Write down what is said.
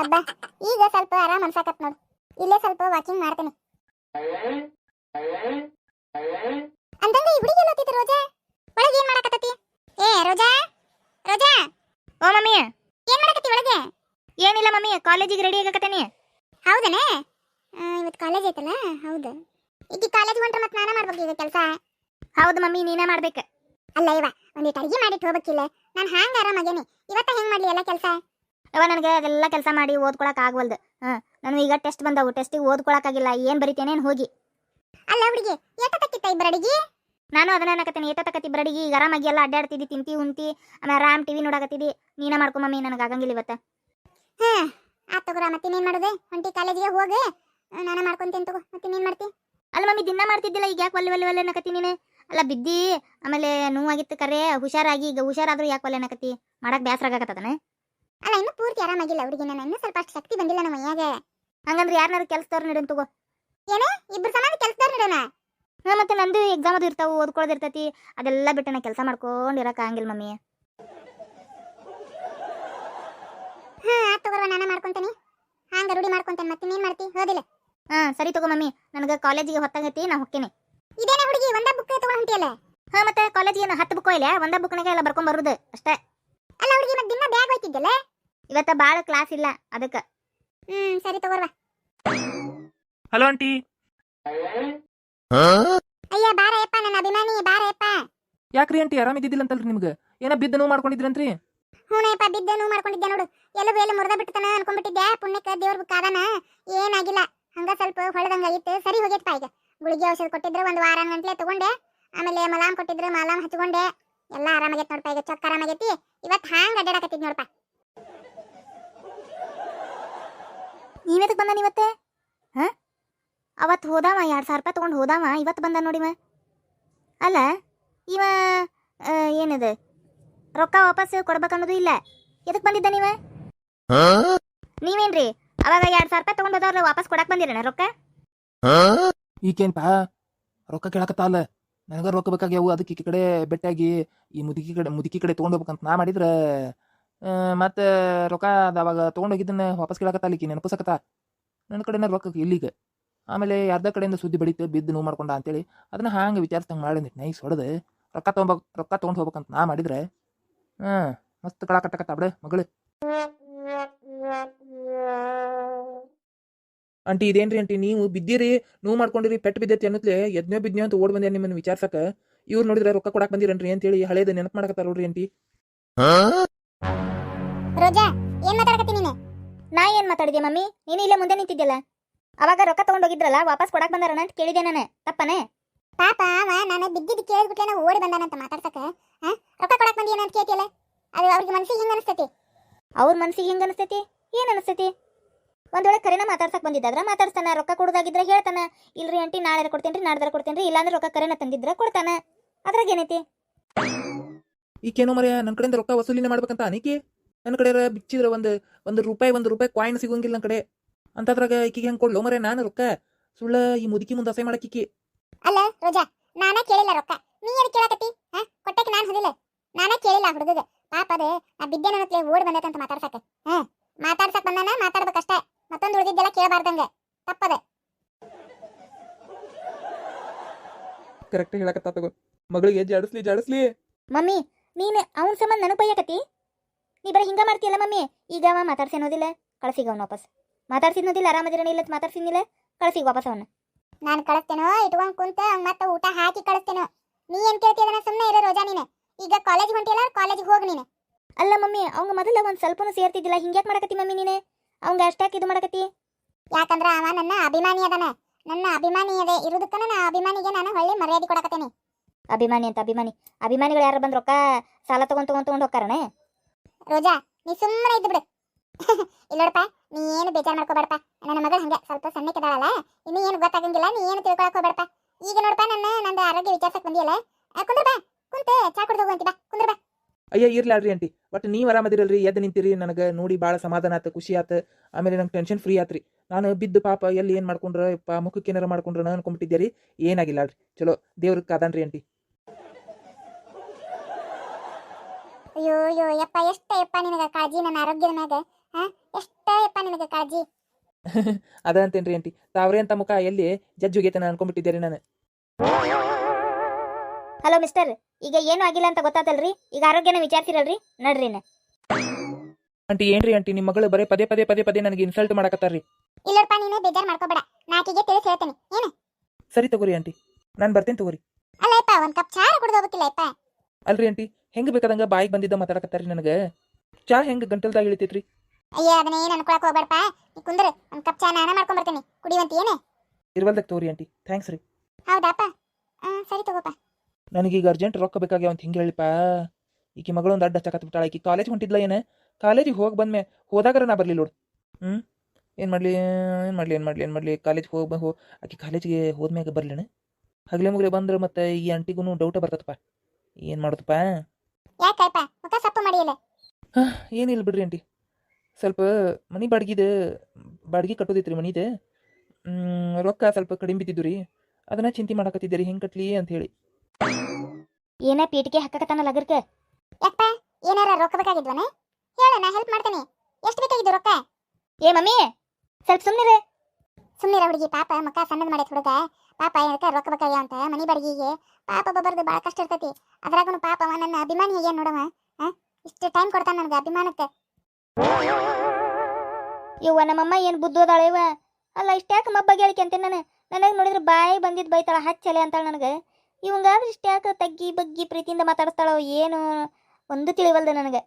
ಅಬ್ಬಾ ಈಗ ಸ್ವಲ್ಪ ಆರಾಮ್ ಅನ್ಸಾಕತ್ ನೋಡು. ಇಲ್ಲೇ ಸ್ವಲ್ಪ ವಾಕಿಂಗ್ ಮಾಡ್ತೇನೆ. ಅಂದಂಗ ಈ ಹುಡುಗಿ ಎಲ್ಲೋತಿತ್ತು ರೋಜಾ? ಒಳಗೆ ಏನ್ ಮಾಡಕತ್ತತಿ? ಏ ರೋಜಾ? ರೋಜಾ? ಓ ಮಮ್ಮಿ. ಏನ್ ಮಾಡಕತ್ತಿ ಒಳಗೆ? ಏನಿಲ್ಲ ಮಮ್ಮಿ ಕಾಲೇಜಿಗೆ ರೆಡಿ ಆಗಕತ್ತೇನಿ. ಹೌದನೇ? ಇವತ್ತು ಕಾಲೇಜ್ ಐತಲ್ಲ ಹೌದು. ಈಗ ಕಾಲೇಜ್ ಹೊಂಟ್ರೆ ಮತ್ತೆ ನಾನೇ ಮಾಡ್ಬೇಕು ಈಗ ಕೆಲಸ? ಹೌದು ಮಮ್ಮಿ ನೀನೇ ಮಾಡ್ಬೇಕು. ಅಲ್ಲ ಇವ ಒಂದಿಟ್ಟು ಅಡಿಗೆ ಮಾಡಿಟ್ಟು ಹೋಗ್ಬೇಕಿಲ್ಲ. ನಾನು ಹ್ಯಾಂಗ ಆರಾಮಾಗೇನಿ ಇವತ್ತ ಹೆಂಗ್ ಮಾಡ್ಲಿ ಎಲ್ಲ ಕೆಲಸ? ಇವ ನನಗೆ ಅದೆಲ್ಲ ಕೆಲಸ ಮಾಡಿ ಓದ್ಕೊಳಕ್ ಆಗವಲ್ದು. ಹಾಂ ನಾನು ಈಗ ಟೆಸ್ಟ್ ಬಂದವು. ಟೆಸ್ಟಿಗೆ ಓದ್ಕೊಳಕ್ಕಾಗಿಲ್ಲ. ಏನ್ ಬರಿತೇನೇನು ಹೋಗಿ. ಅಲ್ಲ ಹುಡುಗಿ ಏಟ ತಕ್ಕಿತ್ತ ಇಬ್ಬರ ಅಡಿಗೆ? ನಾನು ಅದನ್ನ ಅನ್ನಕತ್ತೀನಿ. ಏತ ಇಬ್ಬರ ಅಡಿಗೆ. ಈಗ ಆರಾಮಾಗಿ ಎಲ್ಲ ಅಡ್ಡಾಡ್ತಿದ್ದಿ ತಿಂತಿ ಉಂತಿ. ಆಮೇಲೆ ಆರಾಮ್ ಟಿವಿ ನೋಡಕತ್ತಿದ್ದಿ. ನೀನ ಮಾಡ್ಕೊ ಮಮ್ಮಿ ನನಗೆ ಆಗಂಗಿಲ್ಲ ಇವತ್ತು. ಹಾ ಆತ್ ತಗೋರ ಮತ್ತೆ ಏನ್ ಮಾಡುದೆ? ಹೊಂಟಿ ಕಾಲೇಜಿಗೆ ಹೋಗಿ. ನಾನು ಮಾಡ್ಕೊಂತೀನಿ ತಗೋ. ಮತ್ತೆ ಏನ್ ಮಾಡ್ತಿ? ಅಲ್ಲ ಮಮ್ಮಿ ದಿನ ಮಾಡ್ತಿದ್ದಿಲ್ಲ. ಈಗ ಯಾಕೆ ಒಲ್ಲೆ ಒಲ್ಲೆ ಒಲ್ಲೆ ಅನ್ನಕತ್ತಿ ನೀನೆ? ಅಲ್ಲ ಬಿದ್ದಿ ಆಮೇಲೆ ನೋವಾಗಿತ್ತು ಕರೆ ಹುಷಾರಾಗಿ. ಈಗ ಹುಷಾರಾದ್ರೂ ಯಾಕೆ ಒಲ್ಲೆ ಅನ್ನಕತ್ತಿ? ಮಾಡಕ್ ಬೇಸರ ಆಗಕತ್ತದನ ಅಲ್ಲ ಇನ್ನೂ ಪೂರ್ತಿ ಆರಾಮಾಗಿಲ್ಲ ಹುಡುಗಿ. ನಾನು ಇನ್ನೂ ಸ್ವಲ್ಪ ಅಷ್ಟು ಶಕ್ತಿ ಬಂದಿಲ್ಲ ನಮ್ಮ ಮೈಯಾಗ. ಹಂಗಂದ್ರೆ ಯಾರನ್ನಾರು ಕೆಲ್ಸದವ್ರು ನೀಡನ್ ತಗೋ. ಇಬ್ರು ಸಮಾನ ಕೆಲ್ಸದವ್ರು ನೀಡೋಣ ಹಾ ಮತ್ತೆ ನಂದು ಎಕ್ಸಾಮ್ ಅದು ಇರ್ತಾವು ಓದ್ಕೊಳ್ಳೋದು ಇರ್ತೈತಿ. ಅದೆಲ್ಲ ಬಿಟ್ಟು ನಾ ಕೆಲಸ ಮಾಡ್ಕೊಂಡು ಇರೋಕ್ಕಾಗಿಲ್ಲ ಆಗಂಗಿಲ್ಲ ಮಮ್ಮಿ. ಹಾ ಆತ್ ತಗೋರ ನಾನು ಮಾಡ್ಕೊಂತೀನಿ. ಹಂಗ ರೂಢಿ ಮಾಡ್ಕೊಂತೇನೆ ಮತ್ತೆ ಇನ್ನೇನ್ ಮಾಡ್ತಿ? ಹೋದಿಲ್ಲ ಹಾ ಸರಿ ತಗೋ ಮಮ್ಮಿ. ನನಗೆ ಕಾಲೇಜಿಗೆ ಹೊತ್ತಾಗೈತಿ ನಾ ಹೊಕ್ಕೇನೆ ಇದೇನ ಹುಡುಗಿ ಒಂದ ಬುಕ್ ತಗೊಂಡ್ ಹೊಂಟಿಯಲ್ಲ? ಹಾ ಮತ್ತೆ ಕಾಲೇಜಿಗೆ ಏನು ಹತ್ತು ಬುಕ್ ಇಲ್ಲ ಒಂದ ಬುಕ್ನಾಗ ಎಲ್ಲ ಬರ್ಕೊಂಡ್ ಬರುದು ಅಷ್ಟೇ. ಅಲ್ಲ ಹುಡುಗಿ ಮತ್ತೆ ದಿನ ಬ್ಯಾಗ್ ಹೋಯ್ತಿದ್ದಲ್ಲ? ಇವತ್ತ ಬಾಳ ಕ್ಲಾಸ್ ಇಲ್ಲ ಅದಕ್ಕ. ಹ್ಮ್ ಸರಿ ತಗೋರ್ವ. ಹಲೋ ಆಂಟಿ ಅಯ್ಯ ಬಾರಯ್ಯಪ್ಪ ನನ್ನ ಅಭಿಮಾನಿ ಬಾರಯ್ಯಪ್ಪ ಯಾಕ್ರಿ ಆಂಟಿ ಆರಾಮಿದ್ದಿದ್ದಿಲ್ಲ ಅಂತಲ್ರಿ ನಿಮ್ಗೆ? ಏನ ಬಿದ್ದ ನೋವು ಮಾಡ್ಕೊಂಡಿದ್ರಂತ್ರಿ? ಹೂನಯ್ಯಪ್ಪ ಬಿದ್ದ ನೋವು ಮಾಡ್ಕೊಂಡಿದ್ದೆ ನೋಡು. ಎಲ್ಲೂ ಎಲ್ಲ ಮುರಿದ ಬಿಟ್ಟತನ ಅನ್ಕೊಂಡ್ಬಿಟ್ಟಿದ್ದೆ ಪುಣ್ಯಕ್ಕೆ ದೇವ್ರ ಬುಕ್ ಆದಾನ? ಏನಾಗಿಲ್ಲ. ಹಂಗ ಸ್ವಲ್ಪ ಹೊಳದಂಗಾಗಿತ್ತು ಸರಿ ಹೋಗೈತಪ್ಪ ಈಗ. ಗುಳಿಗೆ ಔಷಧ ಕೊಟ್ಟಿದ್ರು ಒಂದು ವಾರ ಗಂಟ್ಲೆ ತಗೊಂಡೆ. ಆಮೇಲೆ ಮಲಾಮ್ ಕೊಟ್ಟಿದ್ರು ಮಲಾಮ್ ಹಚ್ಕೊಂಡೆ. ಎಲ್ಲ ಆರಾಮಾಗೈತೆ ನೋಡಪ್ಪ ಈಗ ಚೊಕ್ಕ ಆರಾಮಾಗೈತಿ. ಇವತ್ತು ಹಾಂಗ್ ಅಡ್ಡಾಡಕತ್ತಿದ್ ನೋಡಪ್ಪ. ನೀವೆದಕ್ಕೆ ಬಂದಾನ ಇವತ್ತೆ? ಹಾ? ಅವತ್ತು ಹೋದಾವ ಎರಡು ಸಾವಿರ ರೂಪಾಯಿ ತೊಗೊಂಡು ಹೋದಾವ ಇವತ್ತು ಬಂದ ನೋಡಿವ ಅಲ್ಲ ಇವ ಏನದು ಏನಿದೆ? ರೊಕ್ಕ ವಾಪಸ್ ಕೊಡ್ಬೇಕನ್ನೋದು ಇಲ್ಲ. ಎದಕ್ಕೆ ಬಂದಿದ್ದ ನೀವ ನೀವೇನ್ರಿ? ಅವಾಗ ಎರಡು ಸಾವಿರ ರೂಪಾಯಿ ತೊಗೊಂಡು ಹೋದವ್ರ ವಾಪಸ್ ಕೊಡಕ್ ಬಂದಿರಣ ರೊಕ್ಕ? ಈಕೇನ್ಪಾ? ರೊಕ್ಕ ಕೇಳಕತ್ತಾಲ ನನಗ ರೊಕ್ಕ ಬೇಕಾಗ್ಯಾವು. ಅದಕ್ಕೆ ಈ ಕಡೆ ಬೆಟ್ಟಾಗಿ ಈ ಮುದುಕಿ ಕಡೆ ಮುದುಕಿ ಕಡೆ ತೊಗೊಂಡ್ ಹೋಗ್ಬೇಕಂತ ನಾ ಮಾಡಿದ್ರ ಮತ್ತೆ ರೊಕ್ಕ ಅವಾಗ ತೊಗೊಂಡೋಗಿದ್ದನ್ನ ವಾಪಸ್ ಕೇಳಕತ್ತಾಲ ನೆನಪಿಸಕತ್ತಾ? ನನ್ನ ಕಡೆನ ರೊಕ್ಕ ಇಲ್ಲಿಗೆ. ಆಮೇಲೆ ಅರ್ಧ ಕಡೆಯಿಂದ ಸುದ್ದಿ ಬಡಿತು, ಬಿದ್ದು ನೋವು ಮಾಡ್ಕೊಂಡ ಅಂತೇಳಿ. ಅದನ್ನ ಹಾಂಗೆ ವಿಚಾರಿಸ್ದಂಗೆ ಮಾಡಿದ್ನಿ ನೈಸ್ ಹೊಡೆದು ರೊಕ್ಕ ತೊಗೊಂಬ ರೊಕ್ಕ ತೊಗೊಂಡು ಹೋಗ್ಬೇಕಂತ ನಾ ಮಾಡಿದ್ರೆ? ಹಾಂ, ಮಸ್ತ್ ಕಳಕಟ್ಟಕತ್ತ ಬಿಡ ಮಗಳು. ಅಂಟಿ ಇದೇನ್ರಿ ಅಂಟಿ ನೀವು ಬಿದ್ದೀರಿ, ನೋವು ಮಾಡ್ಕೊಂಡಿರಿ, ಪೆಟ್ಟು ಬಿದ್ದೈತಿ ಅನ್ನತ್ಲೆ ಯಜ್ಞ ಬಿದ್ನೋ ಅಂತ ಓಡ್ ಬಂದೆ ನಿಮ್ಮನ್ನ ವಿಚಾರ್ಸಕ. ಇವ್ರು ನೋಡಿದ್ರೆ ರೊಕ್ಕ ಕೊಡಕ್ ಬಂದಿರನ್ರಿ ಅಂತೇಳಿ ಹಳೇದ ನೆನಪು ಮಾಡಕತ್ತಾರ ನೋಡ್ರಿ ಆಂಟಿ. ರೋಜಾ ಏನ್ ಮಾತಾಡಕತ್ತಿ ನೀನೆ? ನಾ ಏನ್ ಮಾತಾಡಿದೆ ಮಮ್ಮಿ? ನೀನು ಇಲ್ಲೇ ಮುಂದೆ ನಿಂತಿದ್ಯಲ್ಲ? ಅವಾಗ ರೊಕ್ಕ ತೊಗೊಂಡೋಗಿದ್ರಲ್ಲ ವಾಪಸ್ ಕೊಡಕ್ ಬಂದಾರಣ ಅಂತ ಕೇಳಿದೆ ನಾನು. ತಪ್ಪನೆ? ಪಾಪ ಅವ ನಾನು ಬಿದ್ದಿದ್ದು ಕೇಳಿದ್ಬಿಟ್ಲೆ ನಾವು ಓಡಿ ಬಂದಾನಂತ ಮಾತಾಡ್ಸಕ ರೊಕ್ಕ ಕೊಡಕ್ ಬಂದಿ ಅಂತ ಕೇಳ್ತಿಯಲ್ಲ? ಅದು ಅವ್ರಿಗೆ ಮನಸ್ಸಿಗೆ ಹಿಂಗ ಅನಿಸ್ತೈತಿ. ಅವ್ರ ಮನ್ಸಿಗೆ ಹೆಂಗ ಅನಿಸ್ತೈತಿ? ಏನ್ ಅನಿಸ್ತೈತಿ? ಒಂದ್ ವೇಳೆ ಕರೆನ ಮಾತಾಡ್ಸಕ್ ಬಂದಿದ್ದಾದ್ರ ಮಾತಾಡ್ತಾನ ರೊಕ್ಕ ಕೊಡೋದಾಗಿದ್ರೆ ಹೇಳ್ತಾನ. ಇಲ್ರಿ ಆಂಟಿ ನಾಳೆ ಕೊಡ್ತೇನ್ರಿ ನಾಡ್ದಾರ ಕೊಡ್ತೇನ್ರಿ ಇಲ್ಲಾಂದ್ರೆ ರೊಕ್ಕ ಕರೆನ ತಂದಿದ್ರ ಕೊಡ್ತಾನ. ಅದ್ರಾಗ ಏನೈತಿ? ಈಕೇನೋ ಮರ್ಯ ನನ್ನ ಕಡೆಯಿಂದ ರೊಕ್ಕ ವಸೂಲಿನ ಮಾಡ್ಬೇಕಂತ ಅನಿಕೆ? ನನ್ನ ಕಡೆ ಬಿಚ್ಚಿದ್ರೆ ಒಂದು ಒಂದು ರೂಪಾಯಿ ಒಂದು ರೂಪಾಯಿ ಕಾಯಿನ್ ಸಿಗೋಂಗಿಲ್ಲ ನನ್ನ ಕಡೆ. ಅಂತದ್ರಾಗ ಈಕಿಗೆ ಹೆಂಗ್ ಕೊಡ್ಲೋ ಮರೆ ನಾನು ರೊಕ್ಕ? ಸುಳ್ಳ ಈ ಮುದುಕಿ ಮುಂದೆ ಅಸೈ ಮಾಡಕ್ಕಿಕಿ ಅಲ್ಲ ರೋಜಾ ನಾನ ಕೇಳಿಲ್ಲ ರೊಕ್ಕ. ನೀ ಎದಕ್ಕೆ ಕೇಳಕತ್ತಿ? ಹಾ ಕೊಟ್ಟಕ್ಕೆ ನಾನು ಹೊದಿಲ್ಲ. ನಾನ ಕೇಳಿಲ್ಲ ಹುಡುಗಗ. ಪಾಪ ಅದು ಆ ಬಿದ್ದೆ ನನ್ನತ್ಲೆ ಓಡಿ ಬಂದೈತೆ ಅಂತ ಮಾತಾಡ್ಸಕ್ಕೆ. ಹಾ ಮಾತಾಡ್ಸಕ್ ಬಂದಾನ ಮಾತಾಡ್ಬೇಕಷ್ಟೇ. ಮತ್ತೊಂದು ಉಳಿದಿದ್ದೆಲ್ಲ ಕೇಳಬಾರ್ದಂಗೆ. ತಪ್ಪದೆ. ಕರೆಕ್ಟ್ ಹೇಳಕತ್ತ ತಗೋ. ಮಗಳಿಗೆ ಜಾಡಿಸ್ಲಿ ಜಾಡಿಸ್ಲಿ ಮಮ್ಮಿ ನೀನು ಅವನ ಸಂಬಂಧ ನನಗೆ ಬೈಯಕತ್ತಿ ನೀ ಬರೀ ಹಿಂಗ ಮಾಡ್ತೀಯಲ್ಲ ಮಮ್ಮಿ? ಈಗ ಅವ ಮಾತಾಡ್ಸೇನೋದಿಲ್ಲ. ಕಳ್ಸಿಗ ಅವ್ನ ವಾಪಸ್. ಮಾತಾಡ್ಸಿದ್ನೋದಿಲ್ಲ ಆರಾಮದಿರಣ ಇಲ್ಲ ಮಾತಾಡ್ಸಿದ್ನಿಲ್ಲ. ಕಳ್ಸಿಗ ವಾಪಸ್ ಅವನು. ನಾನು ಕಳಿಸ್ತೇನೋ ಇಟ್ಕೊಂಡು ಕುಂತ ಅವ್ನು ಮತ್ತೆ ಊಟ ಹಾಕಿ ಕಳಿಸ್ತೇನೋ. ನೀ ಏನು ಕೇಳ್ತಿಯದನ ಸುಮ್ಮನೆ ಇರೋ ರೋಜಾ ನೀನು. ಈಗ ಕಾಲೇಜ್ ಹೊಂಟಿಯಲ್ಲ ಕಾಲೇಜಿಗೆ ಹೋಗಿ ನೀನು. ಅಲ್ಲ ಮಮ್ಮಿ ಅವಂಗ ಮೊದಲ ಒಂದು ಸ್ವಲ್ಪನೂ ಸೇರ್ತಿದ್ದಿಲ್ಲ ಹಿಂಗ್ಯಾಕ್ ಮಾಡಕತ್ತಿ ಮಮ್ಮಿ ನೀನೆ? ಅವಂಗ ಅಷ್ಟಾಕಿ ಇದು ಮಾಡಕತ್ತಿ? ಯಾಕಂದ್ರೆ ಅವ ನನ್ನ ಅಭಿಮಾನಿ ಅದನ. ನನ್ನ ಅಭಿಮಾನಿ ಅದೇ. ಇರೋದಕ್ಕನ ನಾ ಅಭಿಮಾನಿಗೆ ನಾನು ಹೊಳ್ಳಿ ಮರ್ಯಾದೆ ಕೊಡಕತ್ತೇನೆ. ಅಭಿಮಾನಿ ಅಂತ ಅಭಿಮಾನಿ. ಅಭಿಮಾನಿಗಳು ಯಾರು ಬಂದು ರೊಕ್ಕ ಸಾಲ ತಗೊಂಡ್ ತಗೊಂಡ್ ತಗೊಂಡು ಹೋಗ್ತಾರನೆ ರೋಜಾ ನೀ ಸುಮ್ಮನೆ ಇದ್ದು ಬಿಡು ಇಲ್ಲ ನೋಡಪ್ಪ ನೀ ಏನು ಬೇಜಾರು ಮಾಡ್ಕೋಬೇಡಪ್ಪ ನನ್ನ ಮಗಳು ಹಂಗೆ ಸ್ವಲ್ಪ ಸಣ್ಣಕ್ಕಿದಾಳಲ್ಲ ಇನ್ನು ಏನು ಗೊತ್ತಾಗಂಗಿಲ್ಲ ನೀ ಏನು ತಿಳ್ಕೊಳಕ್ ಹೋಗ್ಬೇಡಪ್ಪ ಈಗ ನೋಡಪ್ಪ ನನ್ನ ನಂದು ಆರೋಗ್ಯ ವಿಚಾರ್ಸಕ್ ಬಂದಿಯಲ್ಲ ಆ, ಕುಂದ್ರ ಬಾ ಕುಂತ ಚಾ ಕುಡ್ದು ಹೋಗಂತಿ ಬಾ ಕುಂದ್ರ ಬಾ ಅಯ್ಯ ಇರ್ಲಾಡ್ರಿ ಆಂಟಿ ಒಟ್ಟು ನೀವು ಆರಾಮದಿರಲ್ರಿ ಎದ್ದು ನಿಂತಿರಿ ನನಗೆ ನೋಡಿ ಭಾಳ ಸಮಾಧಾನ ಆತು ಖುಷಿ ಆತು ಆಮೇಲೆ ನಂಗೆ ಟೆನ್ಷನ್ ಫ್ರೀ ಆತ್ರಿ ನಾನು ಬಿದ್ದು ಪಾಪ ಎಲ್ಲಿ ಏನು ಮಾಡ್ಕೊಂಡ್ರ ಪಾ ಮುಖಕ್ಕೆ ಏನಾರ ಮಾಡ್ಕೊಂಡ್ರ ನಾನು ಅನ್ಕೊಂಬಿಟ್ಟಿದ್ದೆ ರೀ ಏನಾಗಿಲ್ಲ ಅಲ್ರಿ ಚಲೋ ದೇವ್ರಿಗೆ ಕಾದಾನ್ರಿ ಆಂಟಿ ಅಯ್ಯೋ ಅಯ್ಯೋ ಯಪ್ಪ ಎಷ್ಟ ಯಪ್ಪ ನಿನಗೆ ಕಾಳಜಿ ನನ್ನ ಆರೋಗ್ಯದ ಮ್ಯಾಗ ಹಾ? ಎಷ್ಟ ಯಪ್ಪ ನಿನಗೆ ಕಾಳಜಿ? ಅದ ಅಂತೇನ್ರಿ ಆಂಟಿ ತಾವ್ರೆ ಅಂತ ಮುಖ ಎಲ್ಲಿ ಜಜ್ಜುಗೇತನ ಹೋಗೈತೆ ಅನ್ಕೊಂಡ್ಬಿಟ್ಟಿದ್ದೆ ರೀ ನಾನು. ಹಲೋ ಮಿಸ್ಟರ್ ಈಗ ಏನು ಆಗಿಲ್ಲ ಅಂತ ಗೊತ್ತಾತಲ್ರಿ? ಈಗ ಆರೋಗ್ಯನ ವಿಚಾರಿಸಿರಲ್ರಿ? ನಡ್ರಿ. ಆಂಟಿ ಏನ್ರಿ ಆಂಟಿ ನಿಮ್ಮ ಮಗಳು ಬರೀ ಪದೇ ಪದೇ ಪದೇ ಪದೇ ನನಗೆ ಇನ್ಸಲ್ಟ್ ಮಾಡಕತ್ತಾರ್ರಿ. ಇಲ್ಲಪ್ಪ ನೀನು ಬೇಜಾರ್ ಮಾಡ್ಕೋಬೇಡ. ನಾಕಿಗೆ ತಿಳಿಸಿ ಹೇಳ್ತೇನೆ. ಏನು? ಸರಿ ತಗೋರಿ ಆಂಟಿ ನಾನು ಬರ್ತೀನಿ ತಗೋರಿ. ಅಲ್ಲಪ್ಪ ಒಂದ್ ಕಪ್ ಚಾ ಕುಡ್ದು ಹೋಗ್ಬೇಕಿಲ್ಲ ಅಪ್ಪ ಅಲ್ರಿ ಆಂಟಿ ಹೆಂಗ್ ಬೇಕಾದಂಗ ಬಾಯಿಗೆ ಬಂದಿದ್ದ ಮಾತಾಡಕತ್ತಾರಿ ನನಗೆ? ಚಾ ಹೆಂಗ್ ಗಂಟಲ್ದಾಗ ಇಳಿತೈತ್ರಿ? ಅಯ್ಯ ಅದನ್ನ ಏನ್ ಅನ್ಕೊಳಕ್ ಹೋಗ್ಬೇಡಪ್ಪ. ನೀ ಕುಂದ್ರ ಒಂದ್ ಕಪ್ ಚಾ ನಾನೇ ಮಾಡ್ಕೊಂಡ್ ಬರ್ತೀನಿ. ಕುಡಿವಂತ ಏನೇ? ಇರ್ವಲ್ದಾಗ ತೋರಿ ಆಂಟಿ. ಥ್ಯಾಂಕ್ಸ್ ರೀ. ಹೌದಾಪ್ಪ. ಆ, ಸರಿ ತಗೋಪ್ಪ. ನನಗೀಗ ಅರ್ಜೆಂಟ್ ರೊಕ್ಕ ಬೇಕಾಗ್ಯಾವ ಅಂತ ಹಿಂಗೆ ಹೇಳಿಪ್ಪ? ಈಕಿ ಮಗಳು ಒಂದು ಅಡ್ಡ ಹಚ್ಚಕತ್ ಬಿಟ್ಟಾಳ ಈಕಿ ಕಾಲೇಜ್ ಹೊಂಟಿದ್ಲ ಏನು? ಕಾಲೇಜಿಗೆ ಹೋಗಿ ಬಂದ್ಮೆ ಹೋದಾಗರ ನಾ ಬರಲಿಲ್ಲ ನೋಡು ಹ್ಞೂ ಏನು ಮಾಡಲಿ ಏನು ಮಾಡಲಿ ಏನು ಮಾಡಲಿ ಏನು ಮಾಡಲಿ? ಕಾಲೇಜ್ ಹೋಗಿ ಹೋ ಆಕೆ ಕಾಲೇಜಿಗೆ ಹೋದ್ಮ್ಯಾಗ ಬರ್ಲಿಣ ಹಗಲೆ ಮುಗಲೆ ಬಂದ್ರೆ ಮತ್ತೆ ಈ ಆಂಟಿಗೂ ಡೌಟ ಬರ್ತದಪ್ಪ ಏನು ಮಾಡೋದಪ್ಪ ಯಾಕಪ್ಪ ಮುಖ ಸಪ್ಪು ಮಾಡಿಯಲ್ಲ. ಏನಿಲ್ಲ ಬಿಡ್ರಿ ಅಂಟಿ ಸ್ವಲ್ಪ ಮನೆ ಬಾಡ್ಗಿದು ಬಾಡ್ಗಿ ಕಟ್ಟೋದಿತ್ತು ರೀ ಮನಿದು ರೊಕ್ಕ ಸ್ವಲ್ಪ ಕಡಿಮೆ ಬಿದ್ದಿದ್ದು ರೀ. ಅದನ್ನ ಚಿಂತೆ ಮಾಡಕತ್ತಿದ್ದೆ ರೀ ಹೆಂಗೆ ಕಟ್ಲಿ ಅಂತ ಹೇಳಿ. ಏನ ಪೀಟಿಗೆ ಹಾಕಕತ್ತಾನ ಲಗರ್ಕ? ಯಾಕಪ್ಪ ಏನಾರ ರೊಕ್ಕ ಬೇಕಾಗಿದ್ವನ? ಹೇಳ ನಾ ಹೆಲ್ಪ್ ಮಾಡ್ತೇನೆ. ಎಷ್ಟು ಬೇಕಾಗಿದ್ದು ರೊಕ್ಕ? ಏ ಮಮ್ಮಿ ಸ್ವಲ್ಪ ಸುಮ್ಮನಿರೆ ಸುಮ್ಮನೆ ಹುಡುಗಿ ಪಾಪ ಮಕ್ಕ ಸಣ್ಣದ ಮಾಡೈತೆ ಹುಡುಗ. ಪಾಪ ಏನಕ್ಕ ರೊಕ್ಕ ಬೇಕಾಗ್ಯಾವ ಅಂತ? ಮನಿ ಬಾಡಿಗೆಗೆ ಪಾಪ ಬರ್ದು ಭಾಳ ಕಷ್ಟ ಇರ್ತೈತಿ. ಅದ್ರಾಗೂ ಪಾಪ ಅವ ನನ್ನ ಅಭಿಮಾನಿ ಹೇಗೆ ನೋಡವ? ಇಷ್ಟು ಟೈಮ್ ಕೊಡ್ತಾನ ನನಗೆ ಅಭಿಮಾನಕ್ಕೆ. ಇವ ನಮ್ಮಮ್ಮ ಏನು ಬುದ್ಧೋದಾಳೆವ ಅಲ್ಲ ಇಷ್ಟ್ಯಾಕೆ ಮಬ್ಬ ಹೇಳಿಕೆ ಅಂತೆ ನಾನು? ನನಗೆ ನೋಡಿದ್ರೆ ಬಾಯಿ ಬಂದಿದ್ದು ಬೈತಾಳ, ಹಚ್ಚಲೆ ಅಂತಾಳೆ ನನಗೆ. ಇವಂಗಾದ್ರೆ ಇಷ್ಟ್ಯಾಕೆ ತಗ್ಗಿ ಬಗ್ಗಿ ಪ್ರೀತಿಯಿಂದ ಮಾತಾಡಿಸ್ತಾಳೋ ಏನು ಒಂದು ತಿಳಿವಲ್ದ ನನಗೆ.